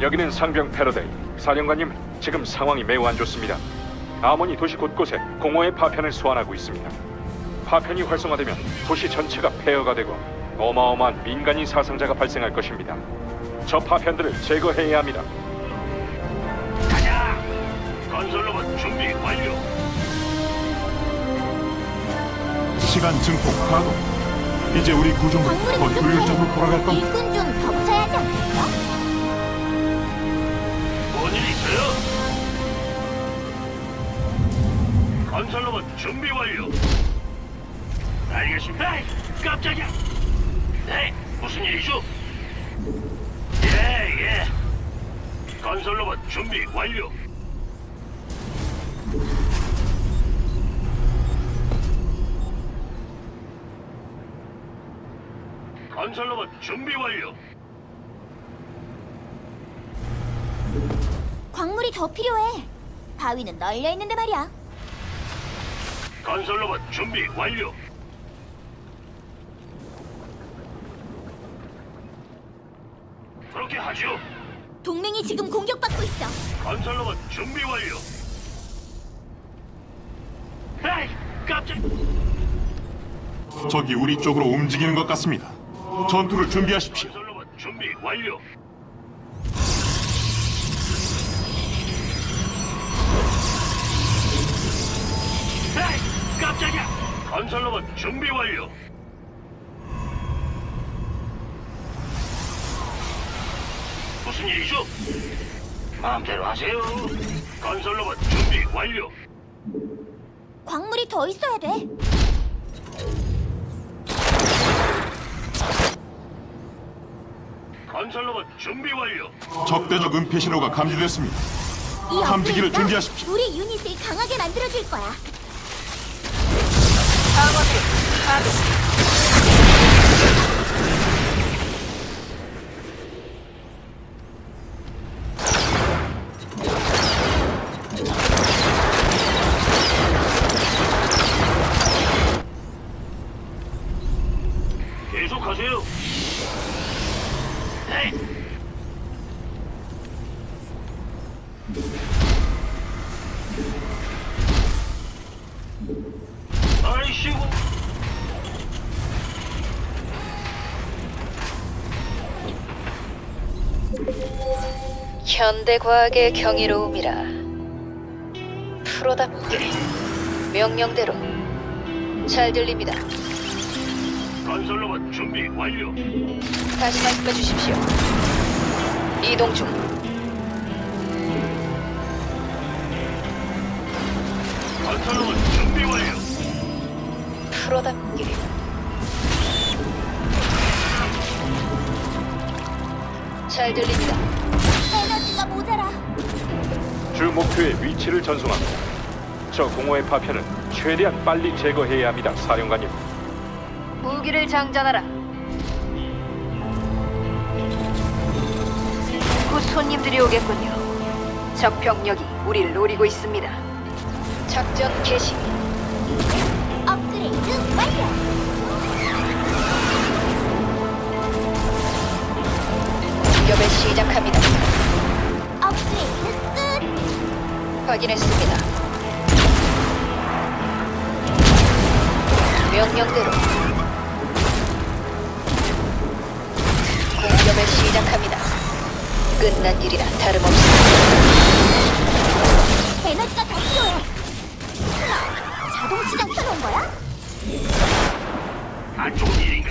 여기는 상병 패러데이. 사령관님, 지금 상황이 매우 안 좋습니다. 아몬이 도시 곳곳에 공허의 파편을 소환하고 있습니다. 파편이 활성화되면 도시 전체가 폐허가 되고 어마어마한 민간인 사상자가 발생할 것입니다. 저 파편들을 제거해야 합니다. 가자. 건설로봇 준비 완료. 시간 증폭 가동. 이제 우리 구조물 광물이 더 효율적으로 돌아갈. 겁니다. 일꾼 좀더 붙여야 하지 건설로봇 준비 완료. 알겠습니다. 에이, 깜짝이야. 네, 무슨 일이죠? 예, 예. 건설로봇 준비 완료. 건설로봇 준비 완료. 광물이 더 필요해. 바위는 널려 있는데 말이야. 건설로봇 준비 완료. 그렇게 하죠. 동맹이 지금 공격받고 있어. 건설로봇 준비 완료. 에이, 깜짝. 적이 우리 쪽으로 움직이는 것 같습니다. 전투를 준비하십시오. 건설로봇 준비 완료. 에이, 깜짝이야. 건설로봇 준비 완료. 무슨 일이죠? 마음대로 하세요. 건설로봇 준비 완료. 광물이 더 있어야 돼. 건설로봇 준비 완료. 적대적 은폐 신호가 감지됐습니다. 이 탐지기를 업그레이드가 준비하십시오. 우리 유닛을 강하게 만들어줄 거야. 계속하세요. 네. 현대 과학의 경이로움이라 프로답게 명령대로 잘 들립니다. 건설로봇 준비 완료. 다시 말씀해 주십시오. 이동 중. 건설로봇 준비 완료. 프로답게 잘 들립니다. 모자라. 주 목표의 위치를 전송합니다. 저 공허의 파편은 최대한 빨리 제거해야 합니다, 사령관님. 무기를 장전하라. 곧 손님들이 오겠군요. 적 병력이 우리를 노리고 있습니다. 작전 개시. 업그레이드 완료. 공격을 시작합니다. 확인했습니다. 명령대로 공격을 시작합니다. 끝난 일이라 다름없습니다. 에너지가 더 필요해. 자동 시장 켜놓은 거야? 안 좋은 일인가?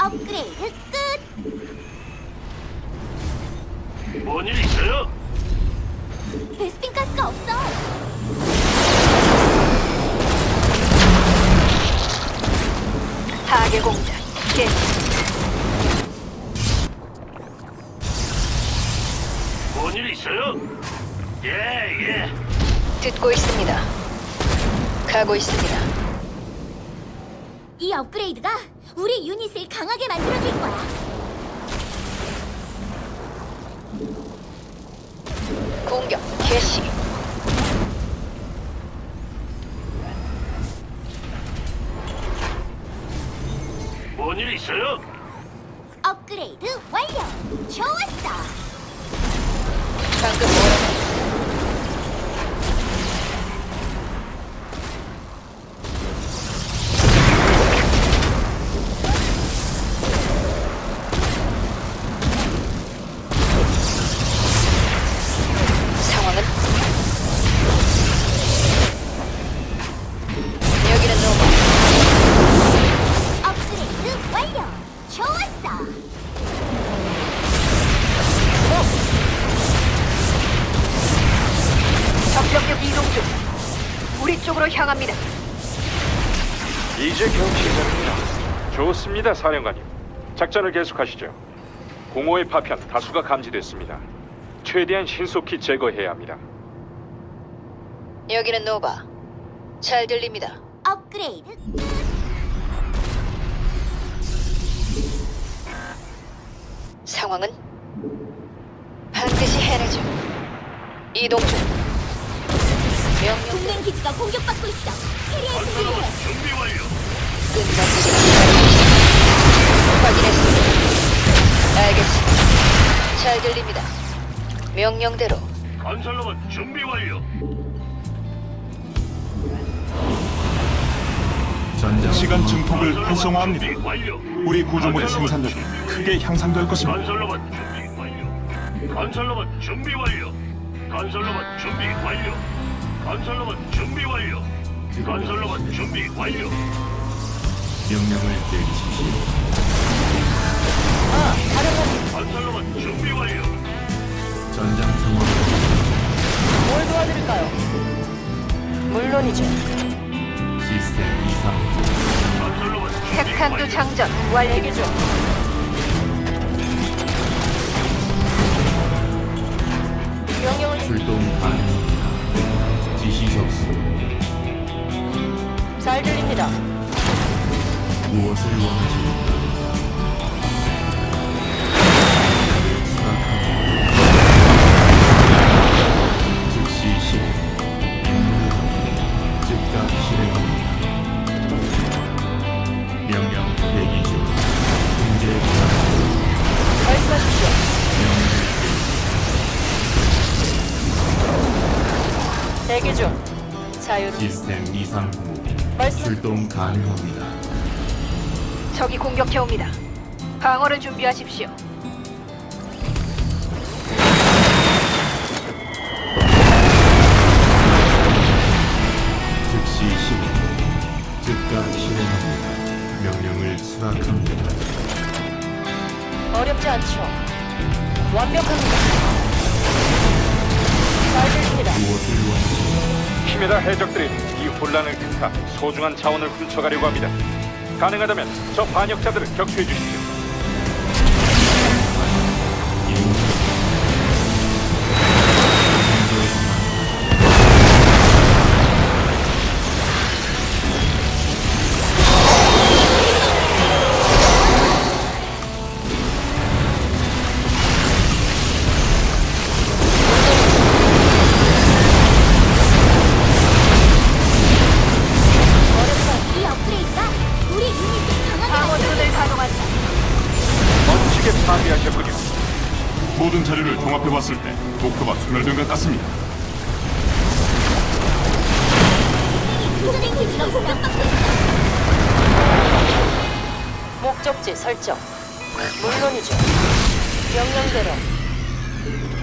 업그레이드 끝. 뭔일 있어요? 베스핀 가스가 없어. 파괴 공작 개시. 뭔일 있어요? 예, 예. 듣고 있습니다. 가고 있습니다. 이 업그레이드가 우리 유닛을 강하게 만들어줄 거야. 공격 개시. 뭔 일 있어요? 업그레이드 완료. 좋았어. 이제 시작입니다. 좋습니다, 사령관님. 작전을 계속하시죠. 공허의 파편 다수가 감지됐습니다. 최대한 신속히 제거해야 합니다. 여기는 노바. 잘 들립니다. 업그레이드. 상황은 반드시 해내죠. 이동 중. 명령 동맹 기지가 공격받고 있어. 해. 준비 완료. 일이라 확인했습니다. 알겠습니다. 잘 들립니다. 명령대로 건설로봇 준비 완료. 전장 시간 증폭을 활성화합니다. 준비 완료. 우리 구조물의 건설로봇 생산력이 준비 크게 향상될 것입니다. 건설로봇 준비 완료. 건설로봇 준비 완료. 건설로봇 준비 완료. 건설로봇 준비 완료. 건설로봇 준비 완료. 명령을 내리십시오. 건설로봇 준비 완료. 전장 상황 뭘 도와드릴까요? 물론이죠. 시스템 이상 핵탄두 완료. 장전 완료죠. 명령을 출동 가능 실행합니다. 명령 대기 중. 자유를 시스템 이상 후. 출동 가능합니다. 적이 공격해 옵니다. 방어를 준비하십시오. 즉시 실행 즉각 실행합니다. 명령을 수락합니다. 어렵지 않죠. 완벽합니다. 잘 들립니다. 무엇을 원하십니까? 키메라 해적들이 이 혼란을 극하 소중한 자원을 훔쳐가려고 합니다. 가능하다면 저 반역자들을 격추해 주십시오. 때 목표가 소멸된 것 같습니다. 동맹 기지가 공격받고 있어. 목적지 설정. 물론이죠. 명령대로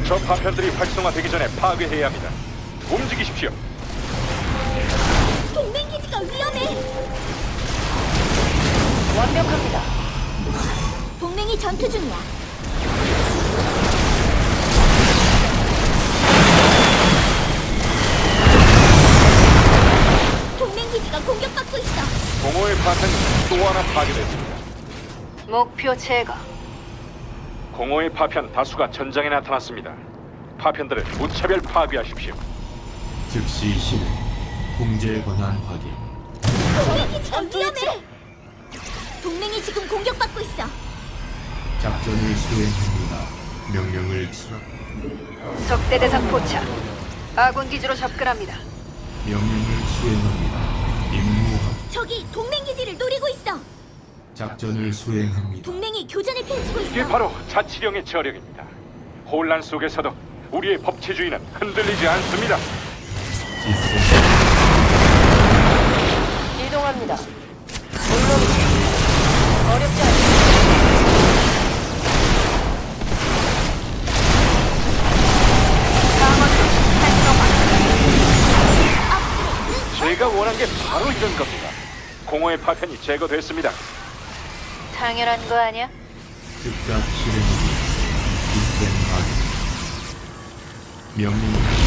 저 파편들이 활성화되기 전에 파괴해야 합니다. 움직이십시오. 동맹 기지가 위험해. 완벽합니다. 동맹이 전투 중이야. 파편이 또 하나 파괴됐습니다. 목표 제거. 공허의 파편 다수가 전장에 나타났습니다. 파편들을 무차별 파괴하십시오. 즉시 실행 통제 권한 확인 동맹 기지가 위험해. 동맹이 지금 공격받고 있어. 작전을 수행합니다. 명령을 수락 적대 대상 포착. 아군 기지로 접근합니다. 명령을 수행합니다. 저기 동맹 기지를 노리고 있어. 작전을 수행합니다. 동맹이 교전을 펼치고 있어. 이게 바로 자치령의 저력입니다. 혼란 속에서도 우리의 법치주의는 흔들리지 않습니다. 시스템 이동합니다. 물론이죠. 어렵지 않습니다. 활성화. 제가 원한 게 바로 이런 겁니다. 공허의 파편이 제거됐습니다. 당연한 거 아니야? 즉각 실행하기 시스템 확인 명령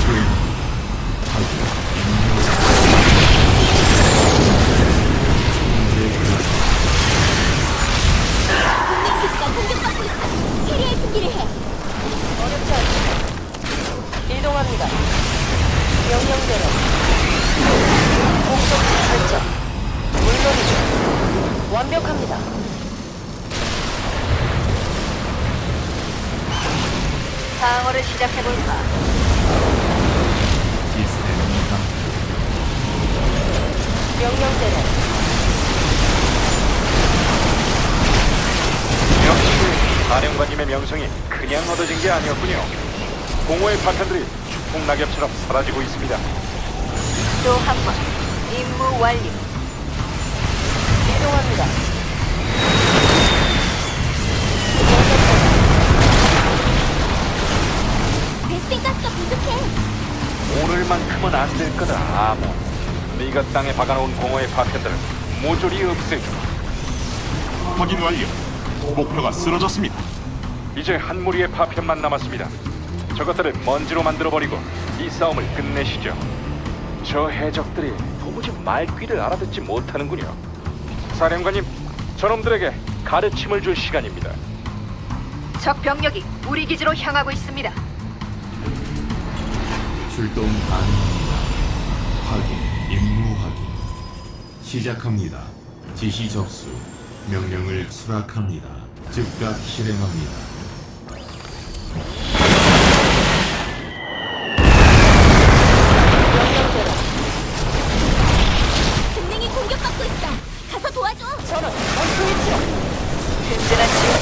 사령관님의 명성이 그냥 얻어진 게 아니었군요. 공허의 파편들이 축풍 낙엽처럼 사라지고 있습니다. 또 한 번. 임무 완료. 이동합니다. 베스핀 가스가 부족해. 오늘만큼은 안 될 거다, 아몬. 네가 땅에 박아놓은 공허의 파편들을 모조리 없애줘. 확인 완료. 목표가 쓰러졌습니다. 이제 한 무리의 파편만 남았습니다. 저것들을 먼지로 만들어버리고 이 싸움을 끝내시죠. 저 해적들이 도무지 말귀를 알아듣지 못하는군요. 사령관님, 저놈들에게 가르침을 줄 시간입니다. 적 병력이 우리 기지로 향하고 있습니다. 출동 가능합니다. 확인 임무 확인 시작합니다. 지시 접수 명령을 수락합니다. 즉각 실행합니다. 명령대로. 동맹이 공격받고 있어. 가서 도와줘. 저는 전투 위치로. 든든한 지원.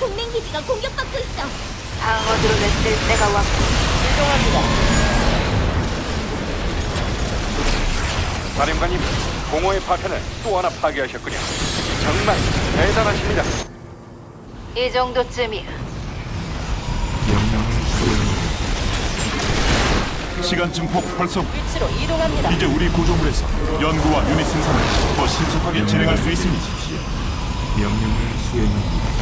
동맹 기지가 공격받고 있어. 방어드론을 쓸 때가 왔고. 이동합니다. 사령관님, 공허의 파편을 또 하나 파괴하셨군요. 정말 대단하십니다. 이 정도쯤이야. 명령을 수행합니다. 시간 증폭 활성. 위치로 이동합니다. 이제 우리 구조물에서 연구와 유닛 생산을 더 신속하게 진행할 수 있습니다. 명령을 수행합니다.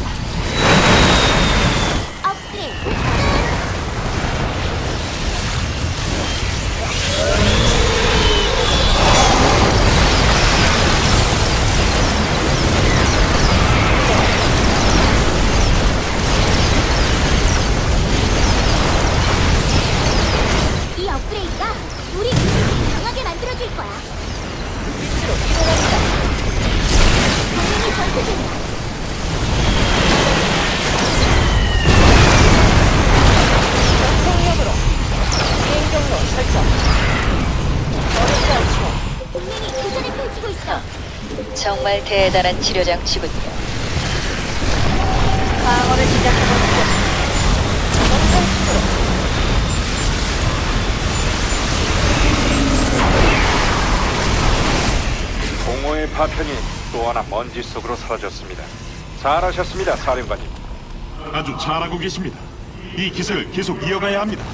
정말 대단한 치료 장치군요. 방어를. 전탄식으로. 공허의 파편이 또 하나 먼지 속으로 사라졌습니다. 잘하셨습니다, 사령관님. 아주 잘하고 계십니다. 이 기세를 계속 이어가야 합니다.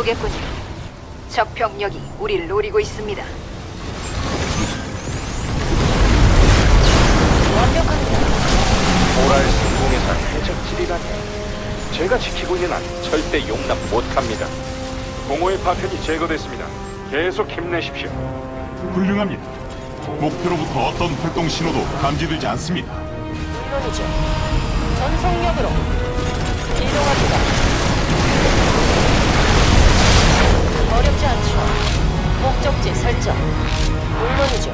오겠군요. 적 병력이 우리를 노리고 있습니다. 완벽합니다. 모랄 성공에서 해적질이라니. 제가 지키고 있는 한 절대 용납 못합니다. 공허의 파편이 제거됐습니다. 계속 힘내십시오. 훌륭합니다. 목표로부터 어떤 활동 신호도 감지되지 않습니다. 물론이죠. 전속력으로 이동합니다. 나쁘지 않죠. 목적지 설정. 물론이죠.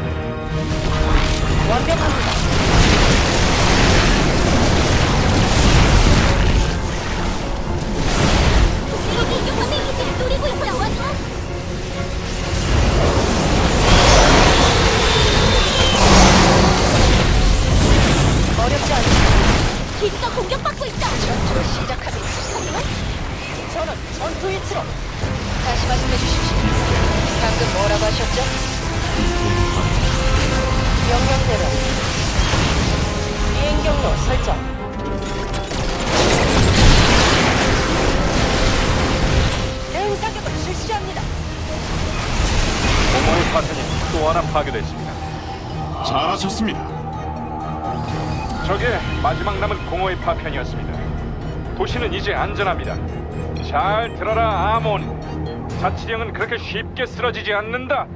완벽합니다. 파편이 또 하나 파괴됐습니다. 잘하셨습니다. 저게 마지막 남은 공허의 파편이었습니다. 도시는 이제 안전합니다. 잘 들어라, 아몬. 자치령은 그렇게 쉽게 쓰러지지 않는다.